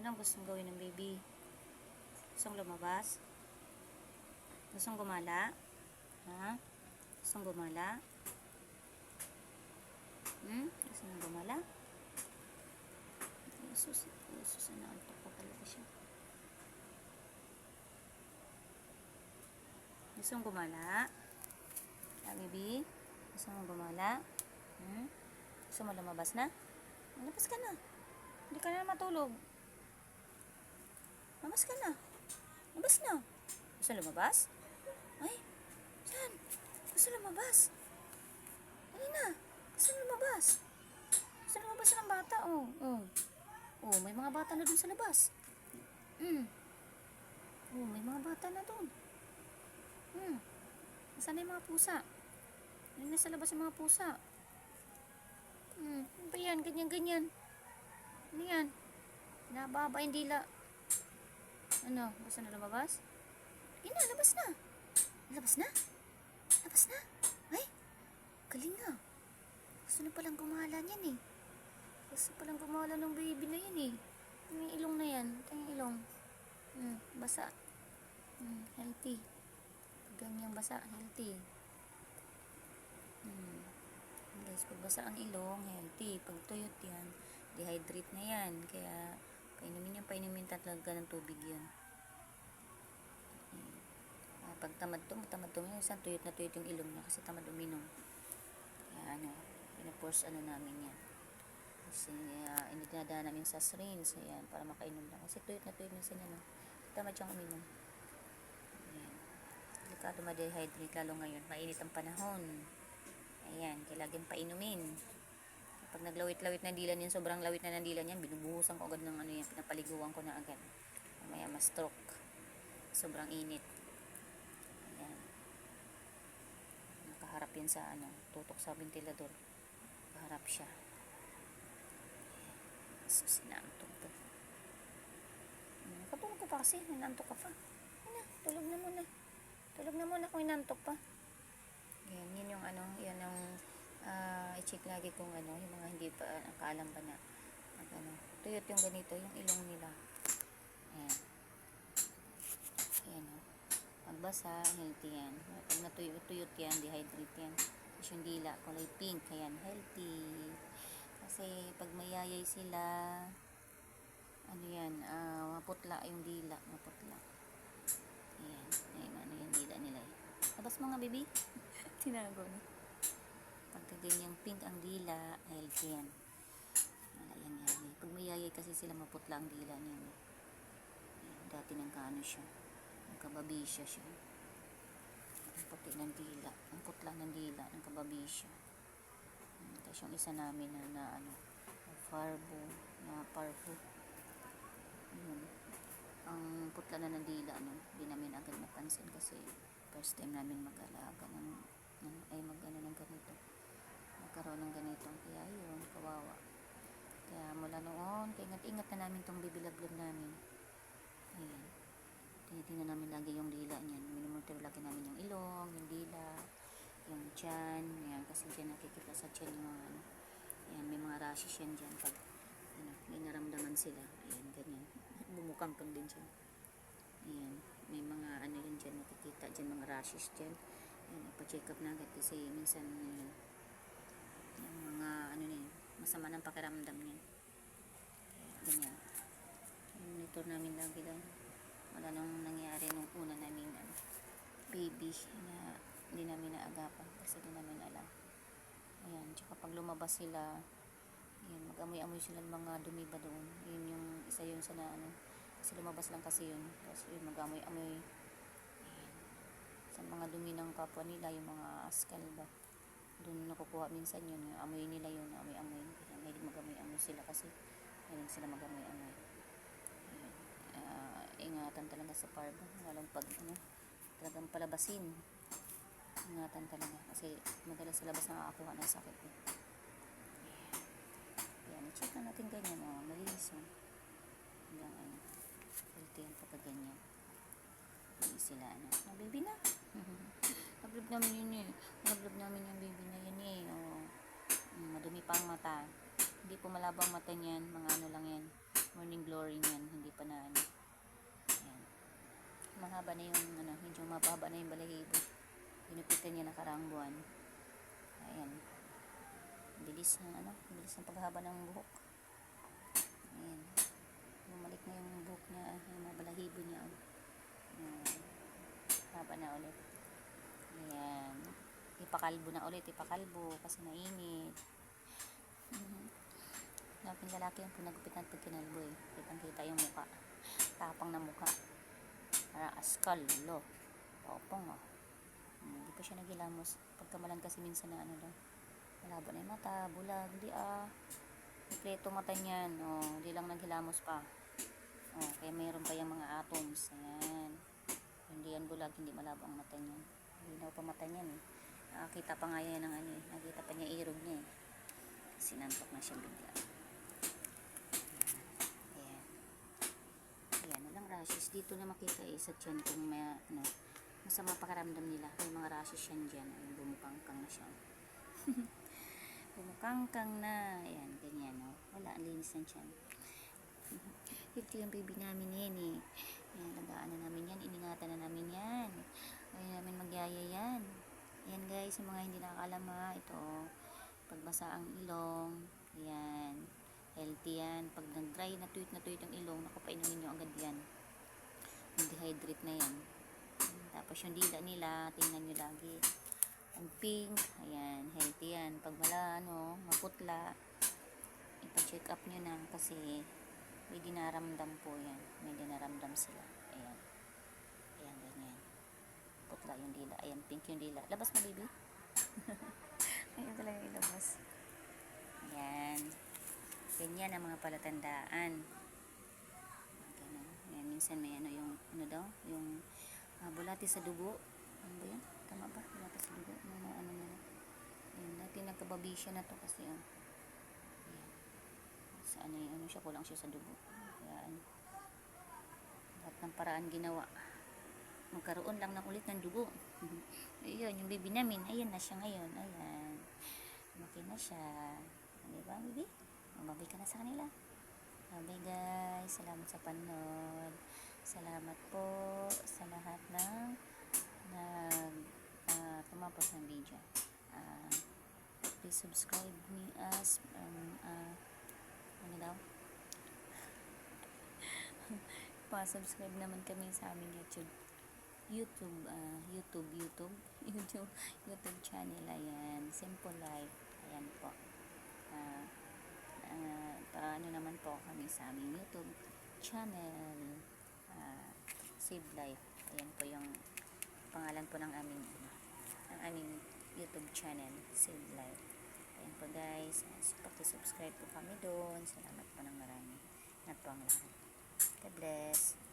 Anong gustong gawin ng baby? Gustong lumabas? Gustong gumala? Ha? Gustong gumala? Hmm? Gustong gumala? Jesus, Jesus, inaantok pa talaga siya. Gustong gumala? Ah, baby? Gusto mo gumala? Hmm? Gusto mo lumabas na? Lumabas ka na. Hindi ka na matulog. Lumabas ka na. Lumabas na. Gusto lumabas? Ay, saan? Gusto lumabas? Dali na. Gusto lumabas? Gusto lumabas ng bata, oh. Oh. Oh, may mga bata na dun sa labas. Hmm. Oh, may mga bata na dun. Hmm. Nasaan na yung mga pusa? Ano na sa labas yung mga pusa? Hmm, ano ba yan? Ganyan, ganyan. Ano yan? Nababa yung dila. Ano? Gusto na lumabas? Yun na, labas na. Labas na? Labas na? Ay, galing nga. Gusto na palang gumala niyan eh. Gusto palang gumala ng baby na yan eh. Yung ilong na yan? Ito yung ilong. Hmm, basa. Hmm, healthy. Ganyang basa, healthy. Hmm. Guys, pag basa ang ilong, healthy. Pag tuyot yan, dehydrate na yan. Kaya, painumin yan, painumin talaga ng tubig yan. Hmm. Ah, pag tamad to, tamad to, minsan tuyot na tuyot yung ilong niya kasi tamad uminom. Kaya ano, pinaforce ano namin yan. Kasi uh, inidadaan namin sa syringe, ayan, para makainom lang. Kasi tuyot na tuyot minsan yan, no? tamad siyang uminom. Ayan. Delikado ma-dehydrate lalo ngayon. Mainit ang panahon. Ayan, kaya laging painumin. Pag naglawit-lawit na dila niyan, sobrang lawit na ng dila niyan, binubuhusan ko agad ng ano yan, pinapaliguan ko na agad. Mamaya ma-stroke. Sobrang init. Ayan. Nakaharap yan sa ano, tutok sa ventilador. Nakaharap siya. Ayan. Susinantog to. Hmm, Katulog ka pa kasi, nanantok ka pa. Ano, tulog na muna. Tulog na muna kung inantok pa. Yan, yun yung ano, yan yung ah, i-check lagi kung ano, yung mga hindi pa nakaalam pa na pag ano, tuyot yung ganito, yung ilong nila. Ayan. Ayan o. Pagbasa, healthy yan. Pag natuyot-tuyot yan, dehydrate yan. Tapos yung dila, kulay pink, ayan, healthy. Kasi pag mayayay sila, ano yan, ah, maputla yung dila, maputla. Ayan, ayan, ano yung dila nila eh. Labas mga baby. Tinago na. Pagka ganyang pink ang dila, healthy yan. Wala yan. Pag may yayay kasi sila maputla ang dila niyan. dati nang kaano siya. Nagkababisya siya. Ang puti ng dila. Ang putla ng dila. Nagkababisya. Ayan, Tapos yung isa namin na, na ano, farbo, na parvo. Yun. Ang putla na ng dila, ano, hindi namin agad napansin kasi first time namin mag-alaga ng, ng ay mag ano ng ganito nagkaroon ng ganito kaya yun kawawa. Kaya mula noon kaya ingat-ingat na namin tong bibilablab namin. Ayan. Tinitingnan namin lagi yung dila niyan. Minumonitor lagi namin yung ilong yung dila yung tiyan. Ayan kasi dyan nakikita sa tiyan yung mga ano. Ayan may mga rashes yan dyan pag ano, may naramdaman sila. Ayan ganyan. Bumukangkang din siya. Ayan, may mga ano yun dyan nakikita dyan, mga rashes dyan. Ayan, ipa-check up na agad kasi minsan yun, yung mga ano na yun, masama ng pakiramdam niya. Ganyan. Monitor namin lagi daw. Wala nang nangyari nung una namin ano, baby na hindi namin naagapan kasi hindi namin alam. Ayan, tsaka pag lumabas sila, ayan, mag-amoy-amoy sila ng mga dumi ba doon. Yun yung isa yun sa na ano, kasi lumabas lang kasi yun. Tapos yun, mag-amoy-amoy. Sa mga dumi ng kapwa nila, yung mga askal ba. Doon nakukuha minsan yun. Yung amoy nila yun, amoy-amoy. Kaya mahilig mag-amoy-amoy sila kasi mahilig sila mag-amoy-amoy. Ah, ingatan talaga sa parbo. Lalong pag, ano, talagang palabasin. Ingatan talaga. Kasi madalas sa labas nakakakuha ng sakit. Eh. Ayan. I-check na natin ganyan. Oh, malinis. Oh. Hanggang ano healthy yan pagka ganyan hindi sila ano na baby na nablog namin yun eh nablog namin yung baby na yun eh oh. Madumi pa ang mata hindi po malabang mata niyan mga ano lang yan morning glory niyan, hindi pa na ano. Ayan. Mahaba na yung ano, medyo mababa na yung balahibo. Pinupitan niya nakaraang buwan. Ayan. Bilis ng ano, bilis ng paghaba ng buhok. Ayan. Bumalik na yung buhok niya, yung mga balahibo niya. Ayan. Haba na ulit. Ayan. Ipakalbo na ulit, ipakalbo kasi mainit. Mhm. Laking lalaki yung pinagupitan pag kinalbo eh. Kitang kita yung muka. Tapang na muka. Para askal, lo. Tapang oh. Hmm, Hindi pa siya nagilamos. Pagkamalan kasi minsan na ano daw. Malabo na yung mata, bulag, di ah. Kompleto mata niyan. Oh, hindi lang naghilamos pa. Oh, kaya mayroon pa yung mga atoms. Ayan. Hindi yan bulag, hindi malabo ang mata niyan. Linaw pa mata niyan eh. Nakakita pa nga yan ng ano eh. Nakita pa niya irog niya eh. Sinantok na siya bigla. Ayan. Ayan, walang rashes. Dito na makita eh sa tiyan kung may ano, masama pakaramdam nila. May mga rashes yan dyan. Ayun, bumukangkang na siya. bumukangkang na. Ayan, ganyan no. Wala, ang linis ng tiyan. Ito yung baby namin yan eh. Ayan, lagaan na namin yan. Iningatan na namin yan. Ayaw namin magyaya yan. Ayan guys, yung mga hindi nakakalam ha. Ito, pagbasa ang ilong. Ayan. Healthy yan. Pag nag-dry na tuyot na tuyot ang ilong, naku, painumin nyo agad yan. Dehydrate na yan. Tapos yung dila nila, tingnan nyo lagi. Ang pink, ayan, healthy yan. Pag wala, ano, maputla, ipa-check up nyo na kasi may dinaramdam po yan. May dinaramdam sila. Ayan. Ayan, ganyan. Putla yung dila. Ayan, pink yung dila. Labas na, baby. Ayan talaga ilabas. Ayan. Ganyan ang mga palatandaan. Ganun. Ayan, minsan may ano yung, ano daw, yung ah, bulati sa dugo. Ano ba yan? Tama ba? Bulati sa dugo. Ano, ano, ano, ano. Ayan, dati nagkababisya na to kasi, oh. Ayan. Sa ano ano siya, kulang siya sa dugo. Kaya, ano, lahat ng paraan ginawa. Magkaroon lang ng ulit ng dugo. Ayun, yung baby namin, ayan na siya ngayon. Ayan. Lumaki na siya. Di ba, baby? Mababay ka na sa kanila. Bye guys. Salamat sa panood. Salamat po sa lahat ng nag uh, tumapos ng video. Ah, please subscribe me as um, uh, ano daw? Pa-subscribe naman kami sa aming YouTube YouTube, ah, YouTube, YouTube, YouTube, YouTube channel, ayan, Simple Life, ayan po. Ah, ah, para ano naman po kami sa aming YouTube channel, ah, Save Life, ayan po yung pangalan po ng aming, ano, ng aming YouTube channel, Save Life. Ayan po guys, uh, subscribe po kami doon, salamat po ng marami. Ingat po ang lahat. God bless.